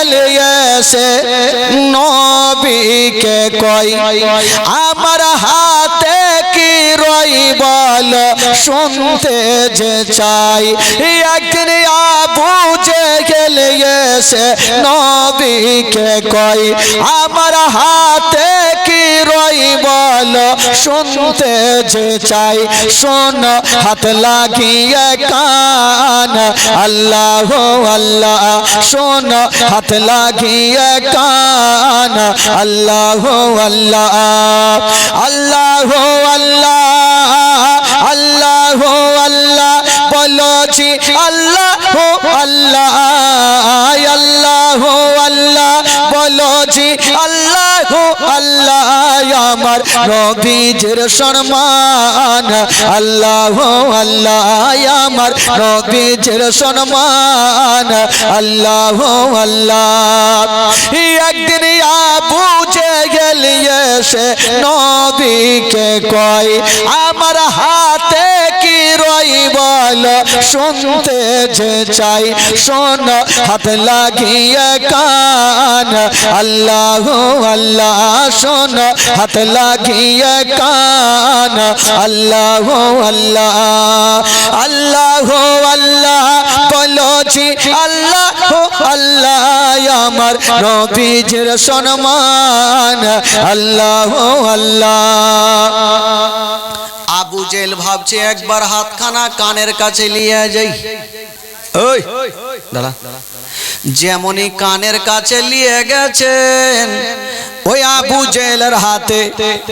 গেলে এসে নবীকে কয় আমার হাতে কি রই বল? শুনতে যে চাই। একদিন আবু যে গেলে এসে নবীকে কই আমার হাতে কি রই বল? শুনতে যে চাই। শোন, হাত লাগিয়ে কান। আল্লাহ আল্লাহ, শোন, হাত লাগিয়ে কান। আল্লাহ আল্লাহ আল্লাহ আল্লাহ আল্লাহ আল্লাহ বলছি আল্লাহ আল্লাহ আল্লাহ আল্লাহ আমার নবীজের সম্মান। আল্লাহ আল্লাহ, আমার নবীজের সম্মান। আল্লাহ আল্লাহ। একদিন যে গেলিয়ে সে নবীকে কয়, আমার হাতে কি রই বল, শুনতে যে চাই, শোন, হাত লাগিয়ে কান। আল্লাহ আল্লাহ, শোন হাত লাগিয়ে কান। আল্লাহ আল্লাহ আল্লাহ আল্লাহ বলছি আল্লাহ আল্লাহ আমার নবীজের সম্মান। আল্লাহ আল্লাহ। আবু জেল ভাবছে একবার হাতখানা কানের কাছে নিয়ে যাই। ওই দাঁড়া। যেমনই কানের কাছে নিয়ে গেছেন, ওই আবু জেলের হাতে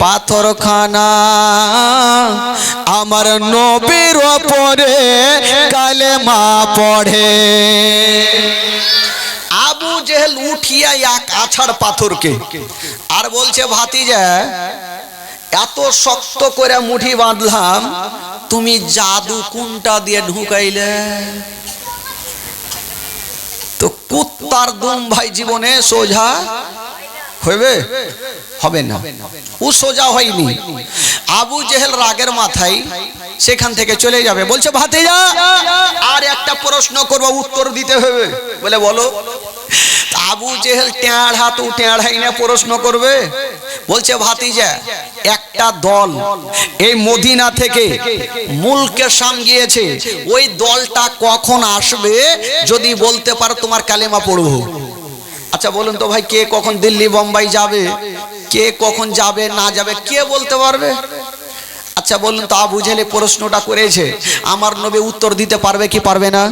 পাথর খানা আমার নবীর ওপরে কালেমা পড়ে। আবু জেহেল উঠিয়া এক আছাড় পাথরকে আর বলছে, ভাতিজা, এত শক্ত করে মুঠি বাঁধলাম, তুমি জাদু কোনটা দিয়ে ঢুকাইলে? কুত্তার দুম ভাই জীবনে সোজা হইবে? হবে না। ও সোজা হয়নি। আবু জেহেল রাগের মাথায় সেখান থেকে চলে যাবে। বলছে, ভাতিজা, আর একটা প্রশ্ন করব, উত্তর দিতে হবে। বলে, বলো। আবু জেহেল টেঁড়া তো টেঁড়াই না প্রশ্ন করবে। বলছে, ভাতিজা, একটা দল এই মদিনা থেকে মুলকে সাম গিয়েছে। ওই দলটা কখন আসবে যদি বলতে পারো তোমার কালেমা পড়ব? আচ্ছা বলুন তো ভাই, কে কখন দিল্লি, বোম্বাই যাবে? কে কখন যাবে, না যাবে, কে বলতে পারবে? আচ্ছা বলুন তো, আবু জেলে প্রশ্নটা করেছে। আমার নবী উত্তর দিতে পারবে কি পারবে না?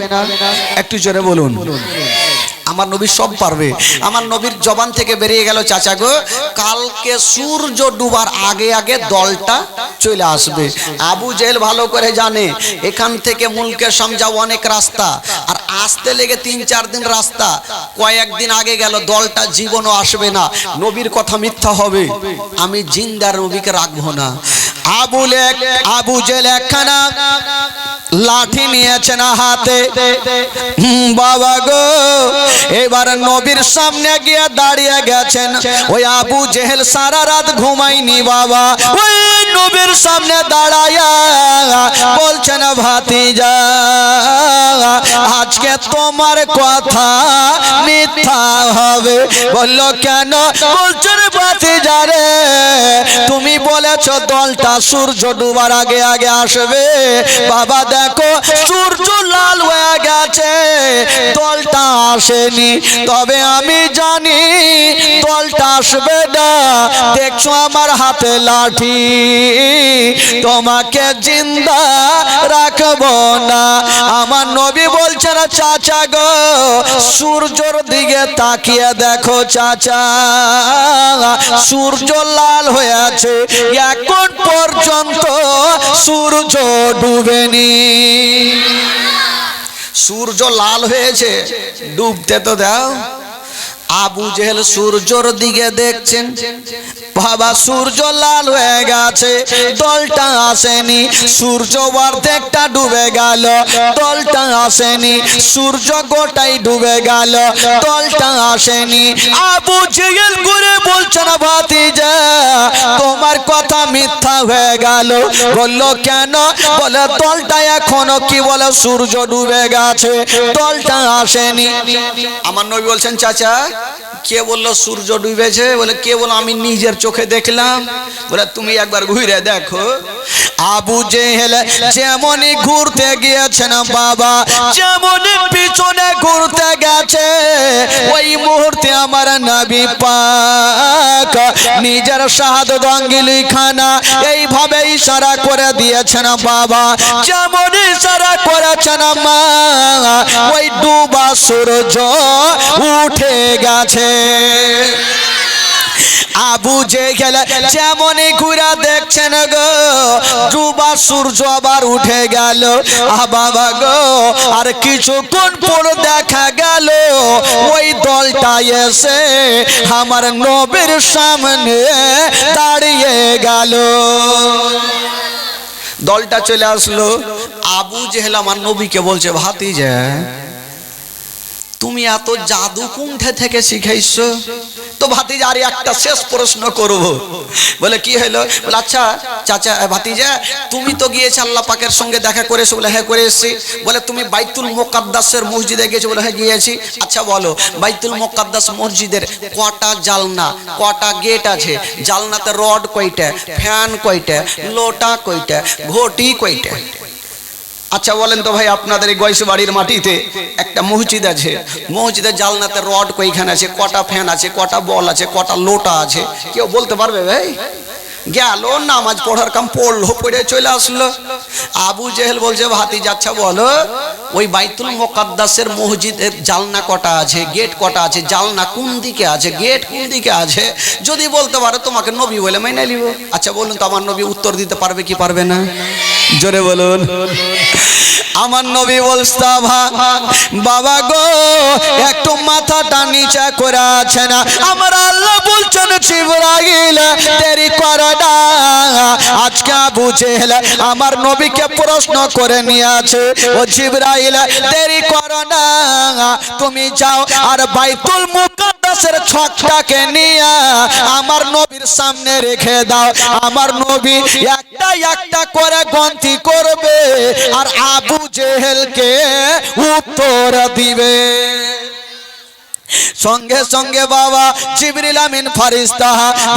একটু জোরে বলুন। আমার নবী সব পারবে। আমার নবীর জবান থেকে বেরিয়ে গেল, চাচা গো, কালকে সূর্য ডুবার আগে আগে দলটা চলে আসবে। আবু জেল ভালো করে জানে, এখান থেকে মুলকে সমঝাও অনেক রাস্তা, আর আসতে লেগে তিন চার দিন রাস্তা কয়েকদিন আগে গেল, দলটা জীবনও আসবে না। নবীর কথা মিথ্যা হবে। আমি জিন্দার নবীকে রাখব না। আবুলে আবু জেল একখানা লাঠি নিয়েছেন হাতে হুম, বাবা গো এবার নবীর সামনে গিয়ে দাঁড়িয়ে গেছেন ওই আবু জেহেল সারা রাত ঘুমাইনি বাবা ওই নবীর সামনে দাঁড়ায়া বলছেন ভাতিজা আজকে তোমার কথা মিথ্যা হবে বলল কেন বলছেন ভাতিজা রে তুমি বলেছ, দলটা সূর্য ডুবার আগে আগে আসবে। বাবা, দেখো, সূর্য লাল হয়ে গেছে। দলটা আসেনি, তবে আমি জানি দলটা আসবে না। দেখছ আমার হাতে লাঠি, তোমাকে জিন্দা রাখব না। আমার নবী বলছে না চাচা গো, সূর্যর দিকে তাকিয়ে দেখো, চাচা। সূর্য লাল হয়ে আছে এখন পর্যন্ত সূর্য ডুবেনি। সূর্য লাল হয়েছে ডুবতে তো দাও। আবু জেহেল সূর্যর দিকে দেখছেন। বাবা, সূর্য লাল হয়ে গেছে। দলটা আসেনি। সূর্য অর্ধেকটা ডুবে গেল। দলটা আসেনি। সূর্য গোটাই ডুবে গেল। দলটা আসেনি। আবু জেহেল ঘুরে বলছে না, ভাতিজা, তোমার কথা মিথ্যা হয়ে গেল। বলল, কেন? বলে, দলটা এখনও কি বলে, সূর্য ডুবে গেছে। দলটা আসেনি। আমার নবী বলছেন, চাচা কে বলল সূর্য ডুবেছে? বলে, কে বলল, আমি নিজের চোখে দেখলাম। বলে, তুমি একবার ঘুরে দেখো। আবু জেহেল যেমনই ঘুরতে গিয়েছেন বাবা, যেমনই পিছনে ঘুরতে গেছে, ওই মুহূর্তে আমার নবী পাক নিজের শাহাদত অঙ্গিলি খানা এইভাবে ইশারা করে দিয়েছেন বাবা। যেমন ইশারা করেছেন মা ওই ডুবা সূর্য উঠে গেছে। আবু যে গেলে যেমনই ঘুরা দেখছেন গো, ডুবা সূর্য আবার উঠে গেল। বাবা গো, আর কিছুক্ষণ পর দেখা গেল, ওই দলটা এসে আমার নবীর সামনে দাঁড়িয়ে গেল। দলটা চলে আসলো। আবু জেহেল আমার নবীকে বলছে ভাতিজা তুমি এত জাদু কুণ্ঠে থেকে শিখাইছো? তো ভাতিজা আর একটা শেষ প্রশ্ন করব। বলে, কি হলো বলে আচ্ছা চাচা ভাতিজা, তুমি তো গিয়েছে আল্লাহ পাকের সঙ্গে দেখা করেছ বলে হ্যাঁ করে এসেছি। বলে, তুমি বাইতুল মোকাদ্দাসের মসজিদে গিয়েছো বলে হ্যাঁ গিয়েছি। আচ্ছা বলো, বাইতুল মোকাদ্দাস মসজিদের কটা জালনা, কটা গেট আছে? জালনাতে রড কয়টা, ফ্যান কয়টা, লোটা কয়টা, ঘটি কয়টা? আচ্ছা বলেন তো ভাই, আপনাদের এই গয়স বাড়ির মাটিতে একটা মসজিদ আছে। মসজিদের জালনাতে রড কইখানে আছে, কটা ফ্যান আছে, কটা বল আছে, কটা লোটা আছে, কেউ বলতে পারবে ভাই? গেল, নামাজ পড়ার কাম পড়ল, পড়ে চলে আসলো। আবু জেহেল বলছে ভাতি যাচ্ছা বলো, ওই বাইতুল মোকাদ্দাসের মসজিদের জালনা কটা আছে? গেট কটা আছে? জালনা কোন দিকে আছে? গেট কোন দিকে আছে? যদি বলতে পারো, তোমাকে নবী বলে মেনে নিব। আচ্ছা বলুন তো, আমার নবী উত্তর দিতে পারবে কি পারবে না? জোরে বলুন। আমার নবী বলস্তা বাবা গো, একটু মাথাটা নিচে করে আছে না। আমার আল্লাহ বলছেন, জিবরাইল, দেরি করে না। আজকে আবু জেহেল আমার নবীকে প্রশ্ন করে নিয়ে আছে ও দেরি করো না। তুমি যাও আর বাইতুল মুকাদ্দাসের ছকটাকে নিয়ে আমার নবীর সামনে রেখে দাও। আমার নবী একটা একটা করে গন্তি করবে, আর আবু জেহেলকে উত্তর দিবে। সঙ্গে সঙ্গে বাবা জিবরিল আমিন ফারিস্তা,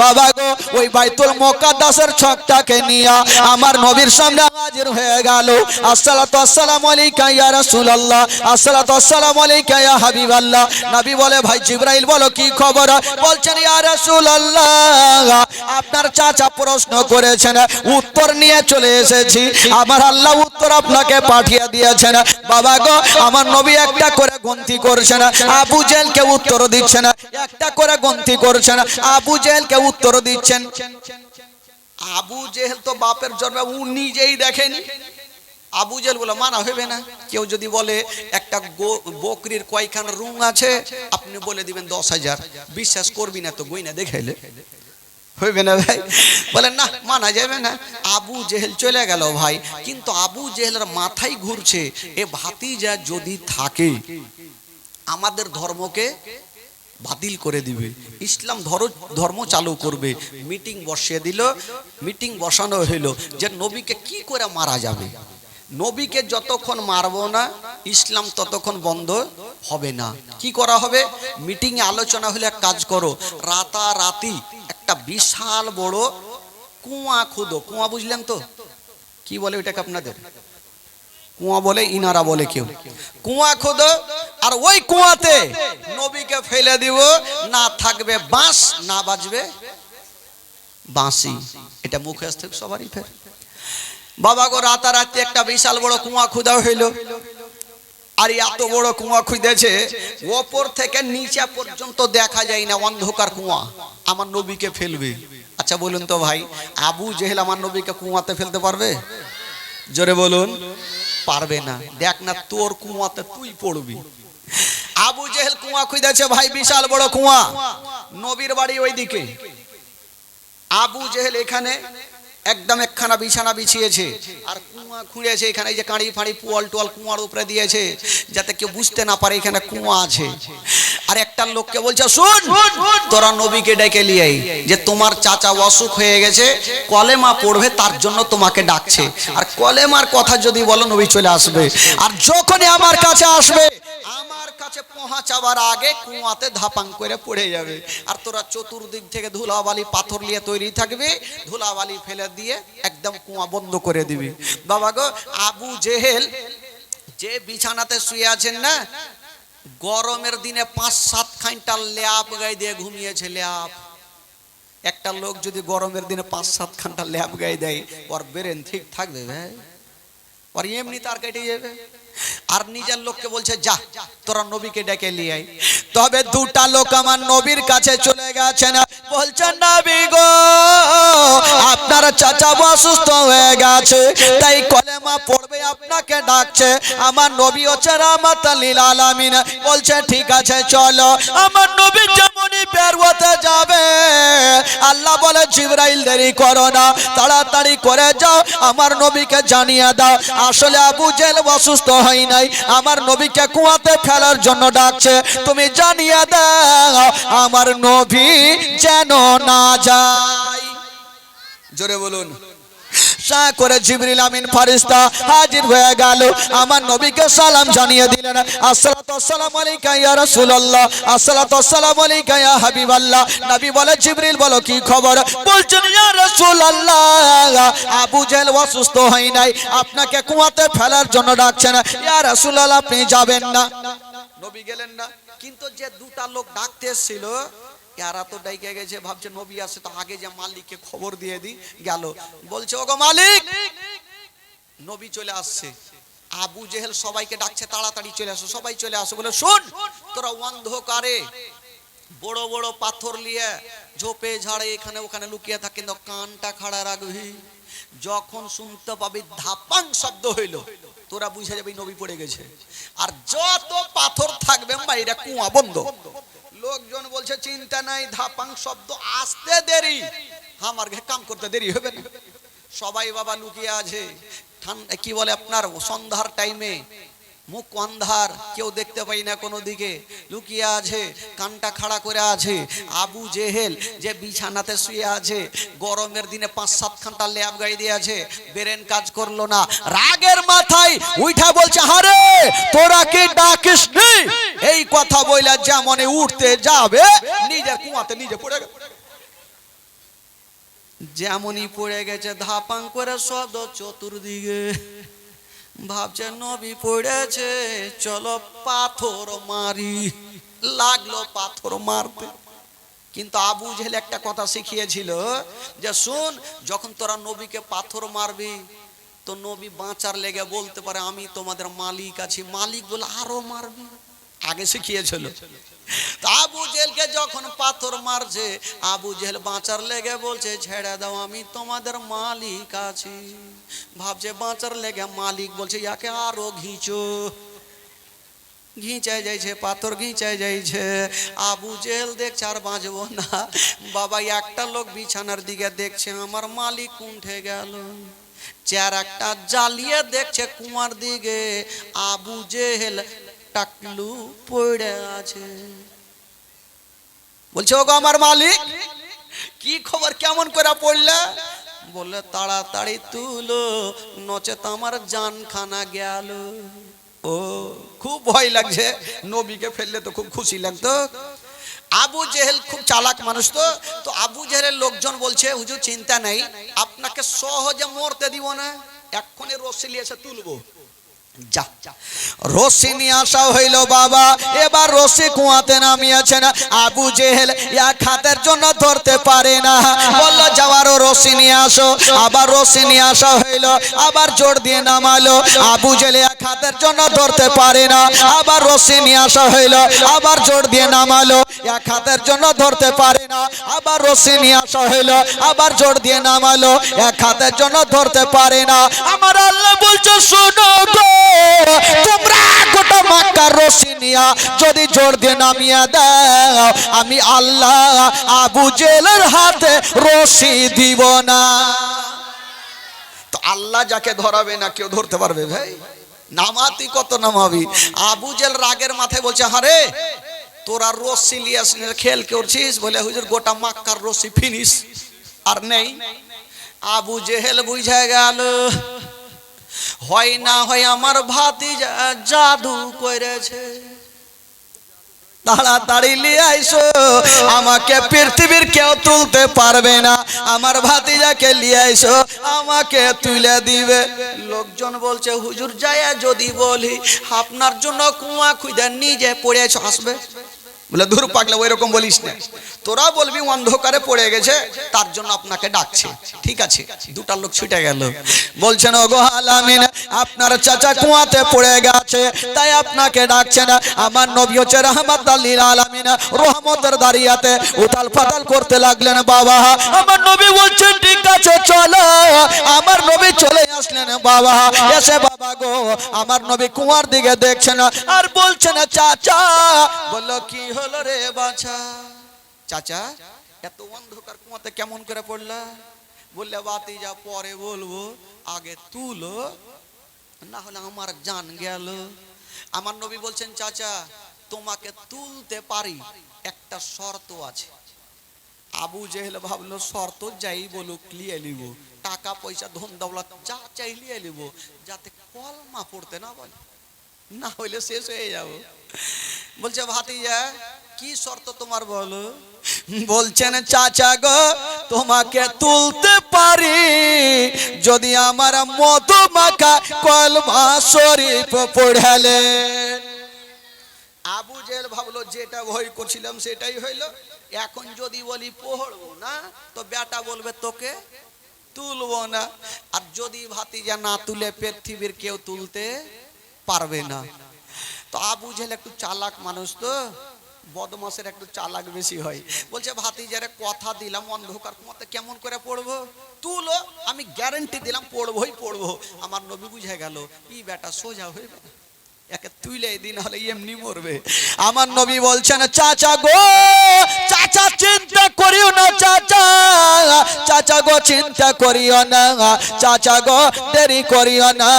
বাবা গো, ওই বাইতুল মুকাদ্দাসের ছকটাকে নিয়ে আমার নবীর সামনে হাজির হয়ে গেল। আসসালাতু আসসালামু আলাইকা ইয়া রাসূলুল্লাহ, আসসালাতু আসসালামু আলাইকা ইয়া হাবিবাল্লাহ। নবী বলে, ভাই জিবরাইল, বলো কি খবর? বলছেন, ইয়া রাসূলুল্লাহ, আপনার চাচা প্রশ্ন করেছেন, উত্তর নিয়ে চলে এসেছি। আমার আল্লাহ উত্তর আপনাকে পাঠিয়ে দিয়েছেন। বাবা গো, আমার নবী একটা করে গন্তি করছেন। আবু জেলকে উত্তর দিচ্ছেন? একটা করে গন্তি করছেন। আবু জেলকে উত্তর দিচ্ছেন? আবু জেহেল তো বাপের জন্মে, উ নিজেই দেখেনি। আবু জেল বলে, মানা হবে না। কেউ যদি বলে, একটা বকরির কয়খান রুম আছে, আপনি বলে দিবেন দশ হাজার। বিশ্বাস করবি না তো গইনা দেখাইলে। হইবে না ভাই? বলেন না, মানা যাবে না। আবু জেহেল চলে গেল ভাই। কিন্তু আবু জেহেলের মাথায় ঘুরছে, এ ভাতিজা যদি থাকে আমাদের ধর্মকে বাতিল করে দিবে। ইসলাম ধর- ধর্ম চালু করবে। মিটিং বসিয়ে দিল, মিটিং বসানো হইল যে নবীকে কি করে মারা যাবে? নবীকে যতক্ষণ মারবো না, ইসলাম ততক্ষণ বন্ধ হবে না। কি করা হবে? মিটিং এ আলোচনা হলে এক কাজ করো, রাতারাতি একটা বিশাল বড় কুয়া খুদো। কুয়া বুঝলেন তো? কি বলে ওইটাকে আপনাদের? কুয়া বলে, ইনারা বলে কেউ। কুয়া খোদো, আর ওই কুয়াতে নবীকে ফেলে দিব, না থাকবে বাঁশ, না বাজবে বাঁশি। এটা মুখে আসতে সবারই ফের। বাবা গো, রাতারাতি একটা বিশাল বড় কুয়া খুদা হইল। আর এত বড় কুয়া খুঁজেছে, ওপর থেকে নিচে পর্যন্ত দেখা যায় না অন্ধকার কুয়া। আমার নবীকে ফেলবে। আচ্ছা বলুন তো ভাই, আবু জেহেল আমার নবীকে কুয়াতে ফেলতে পারবে? জোরে বলুন। পারবে না। দেখ না, তোর কুয়াতে তুই পড়বি। আবু জেহেল কুয়া খুঁজেছে, ভাই, বিশাল বড় কুয়া। নবীর বাড়ি ওইদিকে। আবু জেহেল এখানে একদম একখানা বিছানা বিছিয়েছে। আর কুয়া খুঁড়েছে এখানে, এই যে কাঁড়ি ফাঁড়ি, পুয়াল টুয়াল কুয়ার উপরে দিয়েছে, যাতে কেউ বুঝতে না পারে এখানে কুয়া আছে। আর একটা লোককে বলছে শুন তোরা নবীকে ডেকে লিয়ে আই, যে তোমার চাচা অসুখ হয়ে গেছে কলেমা পড়বে তার জন্য তোমাকে ডাকছে। আর কলেমার কথা যদি বলো নবী চলে আসবে। আর যখনই আমার কাছে আসবে আমার কাছে পৌঁছাবার আগে কুয়াতে ধাপাং করে পড়ে যাবে। আর তোরা চতুর্দিক থেকে ধুলাবালি পাথর নিয়ে তৈরি থাকবে ধুলাবালি ফেলে দিয়ে একদম কুয়া বন্ধ করে দিবি। বাবা গো আবু জেহেল যে বিছানাতে শুয়ে আছেন না গরমের দিনে পাঁচ সাত খানটা ল্যাপ গায়ে দিয়ে ঘুমিয়েছে ল্যাপ একটা লোক যদি গরমের দিনে পাঁচ সাত খানটা ল্যাপ গায়ে দেয়, ওর বেরেন ঠিক থাকবে ভাই। ওর এমনি তার কেটে যাবে। আর নিজের লোককে বলছে, যা, তোরা নবীকে ডেকে নিয়ে আয়। তবে দুটা লোক আমার নবীর কাছে চলে গেছে না। বলছেন নবী গো, আপনার চাচা অসুস্থ হয়ে গেছে, তাই কলেমা পড়বে, আপনাকে ডাকছে। আমার নবী হচ্ছে রামাত লিল আলামিন। বলছে, ঠিক আছে, চলো। আমার নবী যেমনই বের যাবে, আল্লাহ বলে, জিবরাইল, দেরি করো না, তাড়াতাড়ি করে যাও, আমার নবীকে জানিয়ে দাও। আসলে আবু জেল অসুস্থ হয় নাই। আমার নবীকে কুয়াতে ফেলার জন্য ডাকছে। তুমি জানিয়ে দাও, আমার নবী যেন না যায়। জোরে বলুন। সা করে জিবরিল আমিন ফারিস্তা হাজির হয়ে গেল। আমার নবীকে সালাম জানিয়ে দিলেন, আসসালাতু আসসালামু আলাইকা ইয়া রাসূলুল্লাহ, আসসালাতু আসসালামু আলাইকা ইয়া হাবিবাল্লাহ। নবী বলে, জিবরিল, বলো কি খবর? বলছেন, ইয়া রাসূলুল্লাহ, আবু জেল অসুস্থ হয় নাই, আপনাকে কুয়াতে ফেলার জন্য ডাকছেন। ইয়া রাসূলুল্লাহ, আপনি যাবেন না। নবী গেলেন না, কিন্তু যে দুটা লোক ডাকতে এসেছিল এরা তো ডাইকে গেছে, ভাবছে নবী আসে তো আগে যে মালিককে খবর দিয়ে দি গেল। বলছে, ওগো মালিক! নবী চলে আসছে। আবু জেহেল সবাইকে ডাকছে, তাড়াতাড়ি চলে আসো, সবাই চলে আসো। বলে, শুন, তোরা অন্ধকারে বড় বড় পাথর নিয়ে ঝোপে ঝাড়ে এখানে ওখানে লুকিয়ে থাকে কিন্তু কানটা খাড়া রাখবি। যখন শুনতে পাবি ধাপাং শব্দ হইল, তোরা বুঝে যাবি নবী পড়ে গেছে। আর যত পাথর থাকবে বাইরে কুয়া বন্ধ। লোকজন বলছে, চিন্তা নাই, ধাপাং শব্দ আসতে দেরি। আমার কাম করতে দেরি হবে না। সবাই বাবা লুকিয়ে আছে। কি বলে আপনার, সন্ধ্যার টাইমে মুখ অন্ধার, কেউ দেখতে পাই না কোনো দিকে। লুকিয়ে আছে, কানটা খাড়া করে আছে। আবু জেহেল যে বিছানাতে শুয়ে আছে, গরমের দিনে পাঁচ সাত খানটা ল্যাব গাই দিয়ে আছে, বেরেন কাজ করল না। রাগের মাথায় উঠা বলছে, হারে, তোরা কি ডাকিস এই কথা বইলা যেমন উঠতে যাবে, নিজের কুয়াতে নিজে পড়ে গেল। যেমনই পড়ে গেছে, ধাপাং করে শব্দ চতুর্দিকে। ভাবছে নবী পড়েছে, চলো পাথর মারি। লাগল পাথর মারতে। কিন্তু আবু জেহেল একটা কথা শিখিয়েছিল যে, শুন, যখন তোরা নবীকে পাথর মারবি, তো নবী বাঁচার লেগে বলতে পারে, আমি তোমাদের মালিক আছি। মালিক বলে, আরও মারবি? আগে শিখিয়েছিল। আবু জেলকে যখন পাথর মারছে, আবু জেল বাঁচার লেগে বলছে, ছেড়ে দাও, আমি তোমাদের মালিক আছি। ভাবছে, বাঁচার লেগে মালিক বলছে, ইয়াকে আরও ঘিঁচো। ঘিঁচায় যাইছে, পাথর ঘিঁচায় যাইছে। আবু জেল দেখছে, আর বাঁচবো না। বাবা, একটা লোক বিছানার দিকে দেখছে, আমার মালিক উঠে গেল। চার একটা জ্বালিয়ে দেখছে কুমার দিকে। আবু জেহেল টাকলু পড়ে আছে। বলছে, ওগো আমার মালিক, কি খবর, কেমন করে পড়লে? বললে তাড়াতাড়ি তুলো নচেত আমার জান খানা গেল। ও, খুব ভয় লাগছে, নবীকে ফেললে তো খুব খুশি লাগতো। আবু জেহেল খুব চালাক মানুষ তো তো আবু জেহেলের লোকজন বলছে, হুজুর, চিন্তা নেই, আপনাকে সহজে মরতে দিব না, এক্ষুনি রসিলি এসে তুলবো। যা। নিয়ে আসা হইল বাবা। এবার রশি কুয়াতে নামিয়েছেন আবু জেহেল এক হাতের জন্য ধরতে পারে না। বলল যাওয়ারও রশি নিয়ে আসো। আবার রশি নিয়ে আসা হইল। আবার জোর দিয়ে নামালো। আবু জেহেল এক জন্য ধরতে পারে না। আবার রশি নিয়ে আসা হইল। আবার জোর দিয়ে নামালো। এক হাতের জন্য ধরতে পারে না। আবার রশি নিয়ে আসা হইল। আবার জোর দিয়ে নামালো। এক হাতের জন্য ধরতে পারে না। আমার আল্লাহ বলছে, শোনো তোমরা গোটা মাক্কার রশি নিয়া যদি জোর দিয়ে নামিয়ে দাও, আমি আল্লাহ আবু জেলের হাতে রশি দিব না। তো আল্লাহ যাকে ধরাবে না, কেউ ধরতে পারবে ভাই? নামাতি কত নামাবি? আবু জেল রাগের মাথায় বলছে, হারে, তোরা রশ্মি লিয়াস খেল করছিস? বলে, হুজুর, গোটা মাক্কার রশ্মি ফিনিশ, আর নেই। আবু জেহেল বুঝে গেল হয় না হয় আমার ভাতি জাদু করেছে। তাড়াতাড়ি নিয়ে আইসো। আমাকে পৃথিবীর কেউ তুলতে পারবে না। আমার ভাতিজাকে নিয়ে আইসো। আমাকে তুলে দিবে। লোকজন বলছে, হুজুর যায় যদি বলি, আপনার জন্য কুয়া খুঁজে নিজে পড়েছ আসবে। বলে, ধুর পাগলে ওই রকম বলিস না। তোরা বলবি অন্ধকারে পড়ে গেছে, তার জন্য আপনাকে ডাকছে। ঠিক আছে? দুটা লোক ছুটে গেল। বলছেন ও গো আলামিন, আপনার চাচা কুয়াতে পড়ে গেছে, তাই আপনাকে ডাকছে না। আমার নবী হচ্ছে রহমত আল্লিল আলামিন। রহমতের দাঁড়িয়াতে উতাল পাতাল করতে লাগলেন বাবা। আমার নবী বলছেন, ঠিক আছে, চলো। আমার নবী চলে আসলেন বাবা। এসে বাবা গো, আমার নবী কুয়ার দিকে দেখছেন, আর বলছে না চাচা। বলল, কি হলো রে বাছা? চাচা, এত অন্ধকার কুয়াতে কেমন করে পড়লা? বললে, বাতি যা পরে বলব, আগে তুলো না হলে আমার জান গেল। আমার নবী বলছেন, চাচা, তোমাকে তুলতে পারি, একটা শর্ত আছে। আবু জেহেল ভাবলো, শর্ত যাই বলুক লিয়ে নিব। টাকা, পয়সা, ধন, দৌলত, যা চাই লিয়ে নিব। যাতে কলমা পড়তে না বলে। না হইলে শেষ হয়ে যাব। বলছে, ভাতিজা, কি শর্ত তোমার বলো? বলছেন, চাচা গো, তোমাকে তুলতে পারি। যদি আমার মতো মাখা কলমা শরীফ পড়ালে আবু জেল ভাবলো, যেটা ভয় করছিলাম, সেটাই হইল। এখন যদি বলি পড়ব না, তো বেটা বলবে তোকে তুলবো না। আর যদি ভাতিজা না তুলে পৃথিবীর কেউ তুলতে পারবে না। তো আবু জেল একটু চালাক মানুষ তো বদমাসের একটু চালাক বেশি হয়। বলছে, ভাতিজারে কথা দিলাম, অন্ধকার মতে কেমন করে পড়ব? তুলো, আমি গ্যারেন্টি দিলাম, পড়বোই পড়ব। আমার নবী বুঝে গেল, ই বেটা সোজা হয়ে একে তুইলে দিন হলে এমনি মরবে। আমার নবী বলছেন, চাচা গো, চাচা চিন্তা করিও না, চাচা। চাচা গো, চিন্তা করিও না। চাচা গো, দেরি করিও না।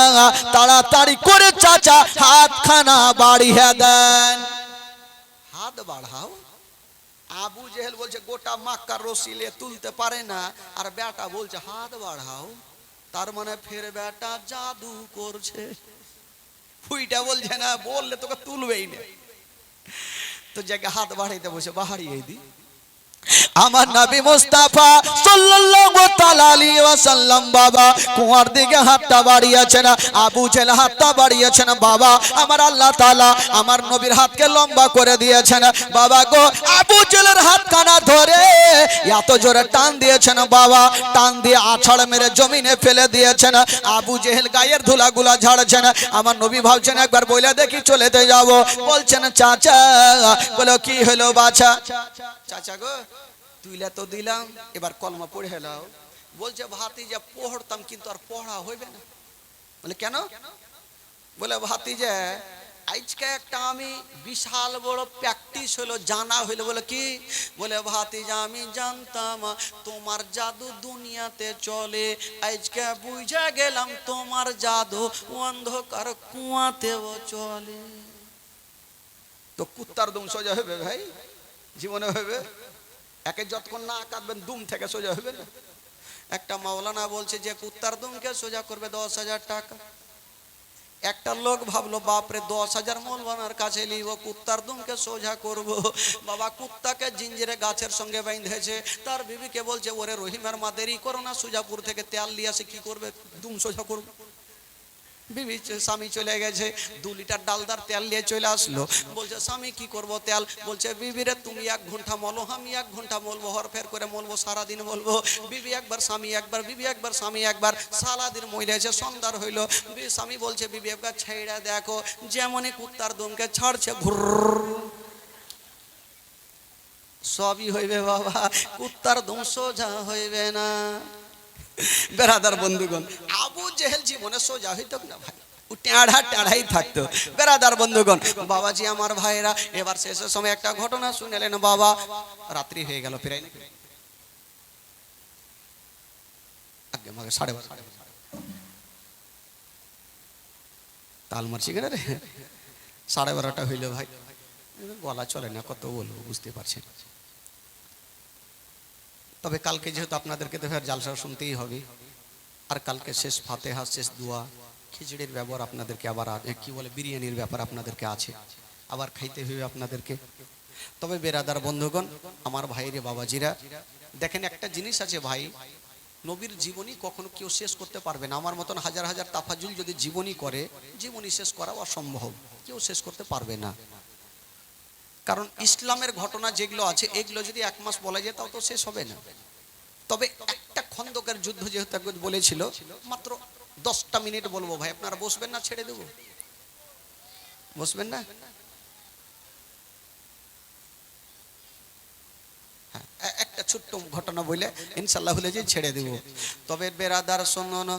তাড়াতাড়ি করে চাচা, হাতখানা বাড়িয়ে দেন। হাত বাড়াও। আবু জেহেল বলছে, গোটা মাক্কার রসিলে তুলতে পারে না। আর বেটা বলছে, হাত বাড়াও। তার মানে ফের বেটা জাদু করছে। ফুইটা বলছে না, বললে তোকে তুলবেই না। তো যাকে হাত বাড়াইতে বসে, বাহারি এই দি। আমার নবী মুস্তাফা সাল্লাল্লাহু তাআলা আলাইহি ওয়াসাল্লাম বাবা, কুয়ার দিকে হাতটা বাড়িয়েছেন আবু জেল হাতটা বাড়িয়েছেন বাবা, আমার আল্লাহ তাআলা আমার নবীর হাতকে লম্বা করে দিয়েছেন বাবা গো, আবু জেলের হাত কানা ধরে এত জোরে টান দিয়েছেন বাবা, টান দিয়ে আছাড় মেরে জমিনে ফেলে দিয়েছেন আবু জেহেল গায়ের ধুলাগুলা ঝাড়ছেন আমার নবী ভাবছেন একবার বইলা দেখি চলেতে যাব বলছেন চাচা, বলো কি হলো, বাছা? চাচা গো তুইলা তো দিলাম, এবার কলমা পড়ে হেলাও। বলছে ভাতি যে পড়তাম, কিন্তু আর পড়া হইবে না। বলে, কেন? বলে ভাতি যে আজকে একটা আমি বিশাল বড় প্র্যাকটিস হলো, জানা হইল। বলে, কি? বলে ভাতি যে আমি জানতাম, তোমার জাদু দুনিয়াতে চলে। আজকে বুঝে গেলাম, তোমার জাদু অন্ধকার কুয়াতেও চলে। তো কুত্তার দম সোজা হবে ভাই? জীবনে হবে। একে যতক্ষণ না কাঁদবেন, দুম থেকে সোজা হবে না একটা মাওলানা বলছে যে, কুত্তার দুমকে সোজা করবে দশ হাজার টাকা। একটা লোক ভাবলো, বাপরে, দশ হাজার মৌলবানার কাছে নিব, কুত্তার দুমকে সোজা করব। বাবা, কুত্তাকে জিঞ্জিরে গাছের সঙ্গে বেঁধেছে। তার বিবিকে বলছে, ওরে রহিমের মা, দেরি করো না, সুজাপুর থেকে তেল নিয়ে আসে, কি করবে? দুম সোজা করবে। বিবি স্বামী চলে গেছে, দু লিটার ডালদার তেল নিয়ে চলে আসলো। বলছে, স্বামী, কি করব তেল? বলছে বিবিরে তুমি এক ঘণ্টা মলো, আমি এক ঘণ্টা মলবো হর ফের করে মলবো, সারাদিন বলব। বিবি একবার, স্বামী একবার, বিবি একবার, স্বামী একবার, সারাদিন মহিলাছে সন্ধ্যার হইল। স্বামী বলছে, বিবি, একবার ছেড়ে দেখো, যেমনই কুত্তার দমকে ছাড়ছে, ঘুর সবই হইবে বাবা, কুত্তার দম সোজা হইবে না। বেরাদার বন্ধুগণ জেহেল জীবনে সোজা হইত না ভাই। টেঁড়া টেঁড়াই থাকতো। বেড়াদার বন্ধুগণ, বাবাজি আমার ভাইরা এবার শেষের সময় একটা ঘটনা শুনেলেন বাবা। রাত্রি হয়ে গেল প্রায় সাড়ে তাল রে? সাড়ে বারোটা হইল ভাই। বলা চলে না, কত বলব বুঝতে পারছেন তবে কালকে যেহেতু আপনাদেরকে তো ফের জালসা শুনতেই হবে। আর কালকে শেষ ফাতেহা, শেষ দোয়া, খিচুড়ির ব্যবহার আপনাদেরকে আবার কি বলে, বিরিয়ানির ব্যাপার আপনাদেরকে আছে। আবার খাইতে হবে আপনাদেরকে। তবে বেরাদার বন্ধুগণ, আমার ভাইরে বাবাজিরা, দেখেন একটা জিনিস আছে ভাই, নবীর জীবনী কখনো কেউ শেষ করতে পারবে না। আমার মতন হাজার হাজার তাফাজুল যদি জীবনী করে, জীবনী শেষ করা অসম্ভব। কেউ শেষ করতে পারবে না। কারণ ইসলামের ঘটনা যেগুলো আছে, এগুলো যদি এক মাস বলা যায়, তাও তো শেষ হবে না। তবে খন্দকের যুদ্ধ যেহেতু একবার বলেছিল মাত্র দশটা মিনিট বলব ভাই আপনারা বসবেন না ছেড়ে দেবো। বসবেন না? হ্যাঁ, একটা ছোট্ট ঘটনা বলে ইনশাল্লাহ হলে যে ছেড়ে দেব। তবে বেরাদার শোনো